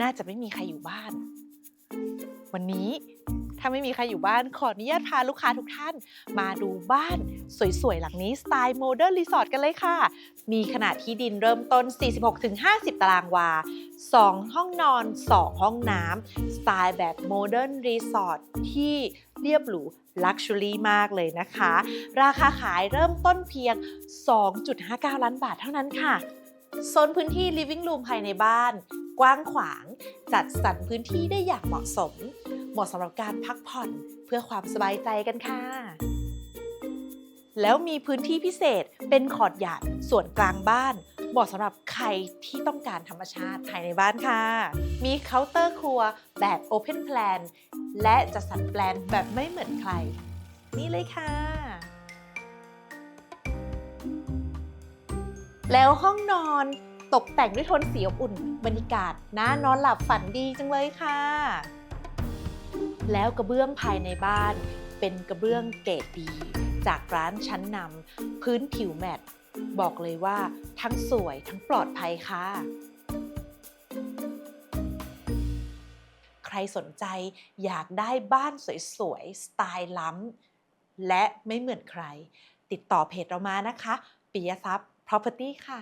น่าจะไม่มีใครอยู่บ้าน วันนี้ถ้าไม่มีใครอยู่บ้านขออนุญาตพาลูกค้าทุกท่าน มาดูบ้านสวยๆ หลังนี้สไตล์โมเดิร์นรีสอร์ทกันเลยค่ะ มีขนาดที่ดินเริ่มต้น 46-50 ตารางวา 2 ห้องนอน 2 ห้องน้ำสไตล์แบบโมเดิร์นรีสอร์ทที่เรียบหรูลักชัวรี่มากเลยนะคะ ราคาขายเริ่มต้นเพียง 2.59 ล้านบาทเท่านั้นค่ะโซนพื้นที่ living room ภายในบ้าน กว้างขวาง จัดสรรพื้นที่ได้อย่างเหมาะสม เหมาะสำหรับการพักผ่อนเพื่อความสบายใจกันค่ะ แล้วมีพื้นที่พิเศษเป็นขอดหยาดส่วนกลางบ้านเหมาะสำหรับใครที่ต้องการธรรมชาติภายในบ้านค่ะ มีเคาน์เตอร์ครัวแบบ Open Plan และจะสัดแปลนแบบไม่เหมือนใคร นี่เลยค่ะ แล้วห้องนอน ตกแต่งด้วยโทนสีอบอุ่นบรรยากาศน่านอนหลับฝันดีจังเลยค่ะ แล้วกระเบื้องภายในบ้าน เป็นกระเบื้องเกรดดี จากร้านชั้นนำพื้นผิวแมตต์บอกเลยว่าทั้งสวยทั้งปลอดภัยค่ะ ใครสนใจอยากได้บ้านสวยๆ สไตล์ล้ำและไม่เหมือนใคร ติดต่อเพจเรามานะคะปิยทรัพย์ Property ค่ะ